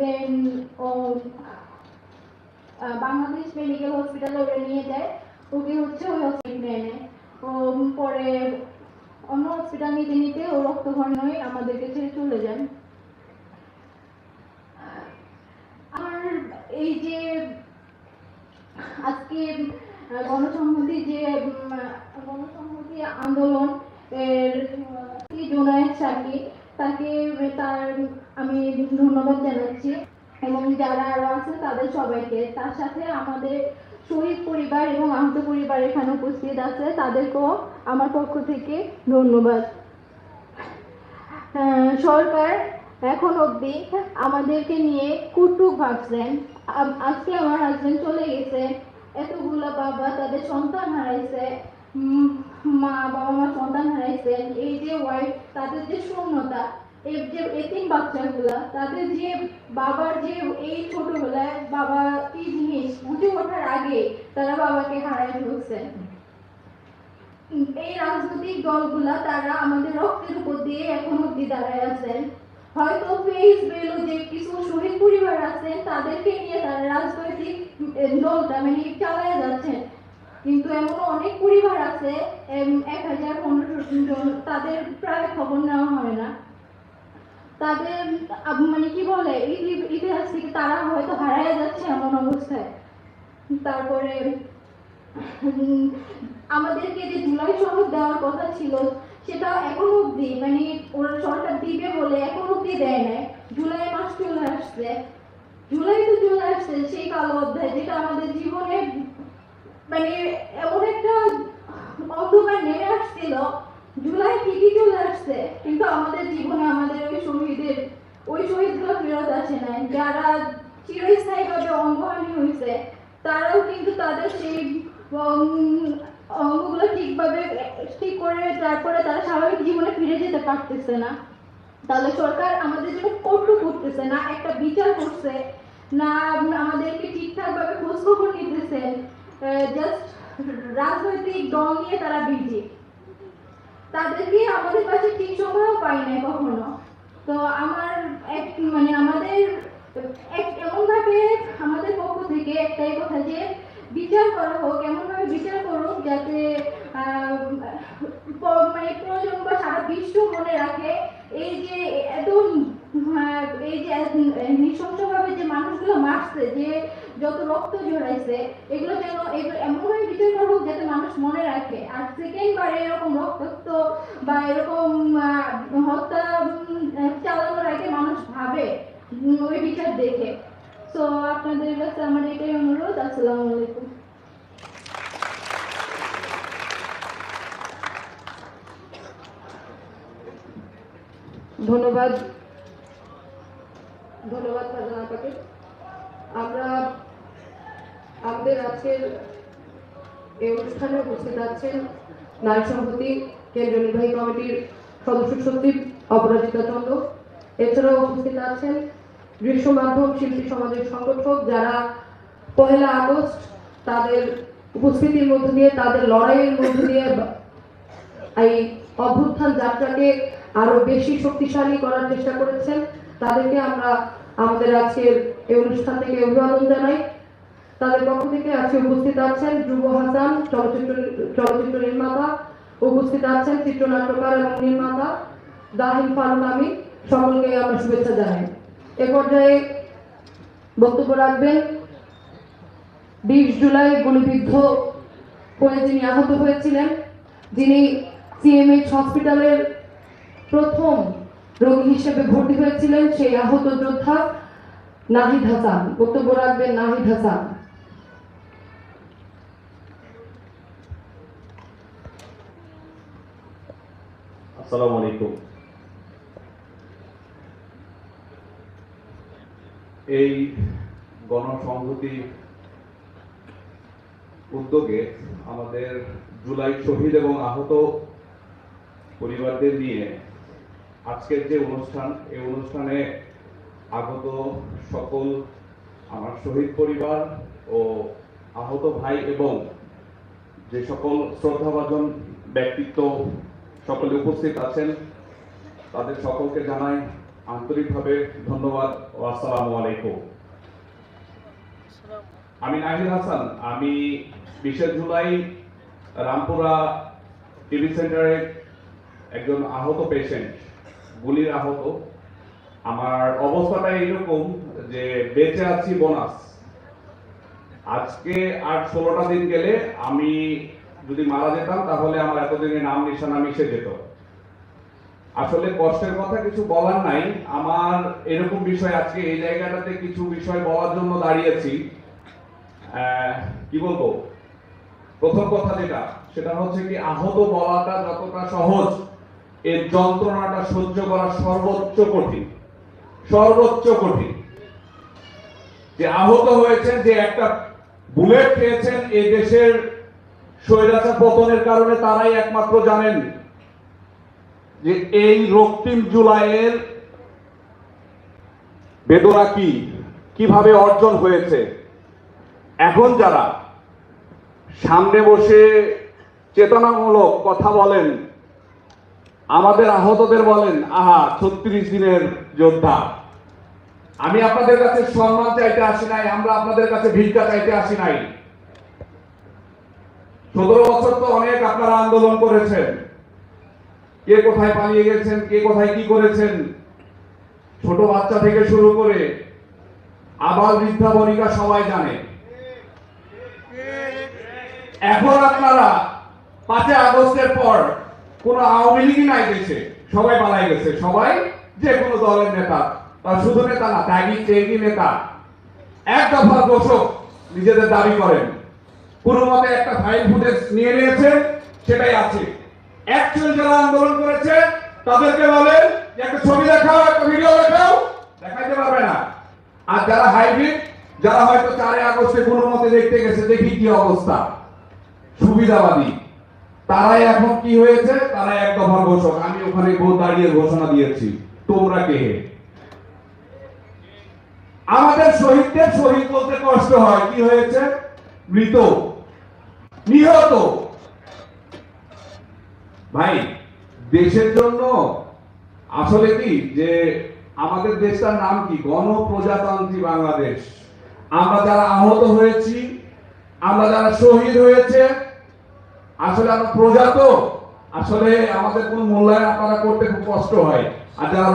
দেন Bangladesh medical হসপিটালে ওরা নিয়ে যায়। ওকে হচ্ছে ওই হসপিটালে এনে। পরে অন্য হসপিটাল নিতে নিতে ও রক্তক্ষরণ হয়ে আমাদেরকে ছেড়ে চলে যান আর এই যে আজকে গণসংহতি যে গণসংহতি আন্দোলন এর জোনায়েদ সাকি তাকে তার আমি ধন্যবাদ জানাচ্ছি। এবং যারা আরও আছে, তাদের সবাইকে। তার সাথে আমাদের শহীদ পরিবার এবং আহত পরিবার এখানে উপস্থিত আছে। তাদেরকেও আমার পক্ষ থেকে ধন্যবাদ। সরকার এখন অবধি আমাদেরকে নিয়ে কুটুক ভাবছেন। আজকে আমার হাজবেন্ড চলে গেছে। এতগুলো বাবা তাদের সন্তান হারাইছে। মা বাবা মা সন্তান হারাইছেন। এই যে ওয়াইফ তাদের যে শূন্যতা, এই যে এতিম বাচ্চাগুলা, তাদের যে বাবার যে এই ছোটবেলায় বাবা কি জিনিস বুঝে ওঠার আগে তারা বাবাকে হারাই ফেলছেন এই রাজনৈতিক দলগুলা, তারা আমাদের রক্তের উপর দিয়ে এখন অব্দি দাঁড়ায় আছেন হয়তো ফেস বেলো যে কিছু শহীদ পরিবার আছেন, তাদেরকে নিয়ে তারা রাজনৈতিক দলটা মানে চালায় যাচ্ছেন। কিন্তু এমন অনেক পরিবার আছে এক হাজার পনেরোশো জন, তাদের প্রায় খবর নেওয়া হয় না। তাদের মানে কি বলে ইতি- ইতিহাস থেকে তারা হয়তো হারায় যাচ্ছে এমন অবস্থায়। তারপরে, আমাদেরকে যে জুলাই সনদ দেওয়ার কথা ছিল, সেটা এখন অবধি মানে ওরা সরকার দিবে বলে এখন অবধি দেয় নাই। জুলাই মাস চলে আসছে। জুলাই তো চলে আসছে, সেই কালো অধ্যায়, যেটা আমাদের জীবনে মানে এমন একটা অন্ধকার নেমে আসছিল, জুলাই ঠিকই চলে আসছে, কিন্তু আমাদের জীবনে আমাদের ওই শহীদের, ওই শহীদগুলো ফেরত আসে নাই। যারা চিরস্থায়ীভাবে অঙ্গহানি হয়েছে, তারাও কিন্তু তাদের সেই অঙ্গগুলো ঠিকভাবে, ঠিক করে তারপরে তারা স্বাভাবিক জীবনে ফিরে যেতে পারতেছে না। তাহলে সরকার আমাদের জন্য কঠোর করতেছে না, একটা বিচার করছে, না আমাদেরকে ঠিকঠাক ভাবে খোঁজ নিতেছে জাস্ট রাজনৈতিক দল নিয়ে তারা বিজি তাদেরকে আমাদের কাছে ঠিক সময়ও পাই নাই কখনো। তো আমার এক মানে আমাদের এক এমন ভাবে আমাদের পক্ষ থেকে একটাই কথা যে, বিচার করা হোক এমন ভাবে বিচার করুক যাতে মানে প্রয়োজন বা সারা বিশ্ব মনে রাখে এই যে এত এই যে নৃশংসভাবে যে মানুষগুলো মারছে, যে যত রক্ত ঝরাইছে, এগুলো যেন এগুলো এমনভাবে বিচার করা হোক যাতে মানুষ মনে রাখে। আর সেকেন্ড বারে এরকম রক্তাক্ত বা এরকম হত্যা চালানোর আগে মানুষ ভাবে ওই বিচার দেখে। তো আপনাদের কাছে আমার এটাই অনুরোধ। আসসালামু আলাইকুম। ধন্যবাদ। ধন্যবাদ, ফারজানা আপাকে আমরা আমাদের আজকের এই অনুষ্ঠানে উপস্থিত আছেন নারী সংহতি কেন্দ্রীয় নির্বাহী কমিটির সদস্য সচিব অপরাজিতা চন্দ্র এছাড়াও উপস্থিত আছেন দৃশ্য মাধ্যম শিল্পী সমাজের সংগঠক যারা পহেলা আগস্ট তাদের উপস্থিতির মধ্য দিয়ে, তাদের লড়াইয়ের মধ্য দিয়ে এই অভ্যুত্থান যাত্রাকে আরও বেশি শক্তিশালী করার চেষ্টা করেছেন। তাদেরকে আমরা আমাদের আজকের এই অনুষ্ঠান থেকে অভিবাদন জানাই। তাদের পক্ষ থেকে আজকে উপস্থিত আছেন যুব হাসান, চলচ্চিত্র চলচ্চিত্র নির্মাতা। উপস্থিত আছেন চিত্রনাট্যকার এবং নির্মাতা দাহিম ফারুক আমি। সকলকে আমরা শুভেচ্ছা জানাই। এ পর্যায়ে বক্তব্য রাখবেন বিশ জুলাই গুলিবিদ্ধ হয়ে যিনি আহত হয়েছিলেন, যিনি সিএমএইচ হসপিটালের প্রথম রোগী হিসেবে ভর্তি হয়েছিলেন সেই আহত যোদ্ধা নাহিদ হাসান। বক্তব্য রাখবেন নাহিদ হাসান। আসসালামু আলাইকুম। এই গণসংহতি উদ্যোগে আমাদের জুলাই শহীদ এবং আহত পরিবারদের নিয়ে আজকের যে অনুষ্ঠান, এই অনুষ্ঠানে আগত সকল আমার শহীদ পরিবার ও আহত ভাই এবং যে সকল শ্রদ্ধাভাজন ব্যক্তিত্ব সকলে উপস্থিত আছেন, তাদের সকলকে জানাই আন্তরিকভাবে ধন্যবাদ ও আসসালামু আলাইকুম। আমি নাহিদ হাসান, আমি বিশে জুলাই রামপুরা টিভি সেন্টারে একজন আহত পেশেন্ট। গুলির আহত। আমার অবস্থাটা এইরকম যে বেঁচে আছি বোনাস। আজকে আর ষোলোটা দিন গেলে আমি যদি মারা যেতাম, তাহলে আমার এতদিনে নাম নিশানা মিশে যেত। আসলে কষ্টের কথা কিছু বলার নাই। আমার এরকম বিষয় আজকে এই জায়গাটাতে কিছু বিষয় বলার জন্য দাঁড়িয়েছি। কি বলব? প্রথম কথা যেটা, সেটা হচ্ছে কি আহত বলাটা যতটা সহজ এর যন্ত্রণাটা সহ্য করা সর্বোচ্চ কঠিন। সর্বোচ্চ কঠিন। যে আহত হয়েছেন, যে একটা বুলেট খেয়েছেন এই দেশের স্বৈরাচার পতনের কারণে তারাই একমাত্র জানেন যে এই রক্তিম জুলাইয়ের বেদনা কি, কীভাবে অর্জন হয়েছে। এখন যারা সামনে বসে চেতনামূলক কথা বলেন আমাদের আহতদের বলেন, আহা, ছত্রিশ দিনের যোদ্ধা। আমি আপনাদের কাছে সম্মান চাইতে আসি নাই, আমরা আপনাদের কাছে ভিক্ষা চাইতে আসি নাই। সতেরো বছর তো অনেক আপনারা আন্দোলন করেছেন। কে কোথায় পালিয়ে গেছেন, কে কোথায় কি করেছেন? ছোট বাচ্চা থেকে শুরু করে আবার বৃদ্ধা বনিকা সবাই জানে। এখন আপনারা পাঁচই আগস্টের পর কোন আওয়ামী লীগই নাই দেশে সবাই পালাই গেছে। সবাই যে কোনো দলের নেতা তার শুধু নেতা না ত্যাগী ত্যাগী নেতা। এক দফার দোষক নিজেদের দাবি করেন। কোনো মতে একটা ফাইল ফুটেজ নিয়ে নিয়েছে, সেটাই আছে। অ্যাকচুয়াল যারা আন্দোলন করেছে, তাদেরকে বলেন যে একটা ছবি দেখাও, একটা ভিডিও দেখাও, দেখাইতে পারবে না। আর যারা হাইব্রিড, যারা হয়তো চারে আগস্টে কোনো মতে দেখতে গেছে, দেখি কি অবস্থা। সুবিধাবাদী। তারাই এখন কি হয়েছে? তারা এক দফার ঘোষক। আমি ওখানে গো দাঁড়িয়ে ঘোষণা দিয়েছি। তোমরা কে? আমাদের শহীদদের শহীদ বলতে কষ্ট হয়। কি হয়েছে? মৃত। নিহত। ভাই, দেশের জন্য আসলে কি? যে আমাদের দেশটার নাম কি? গণপ্রজাতন্ত্রী বাংলাদেশ। আমরা যারা আহত হয়েছি, আমরা যারা শহীদ হয়েছে আসলে আমরা প্রজা তো আসলে আমাদের কোনো মূল্যায়ন আপনারা করতে খুব কষ্ট হয়। আর যারা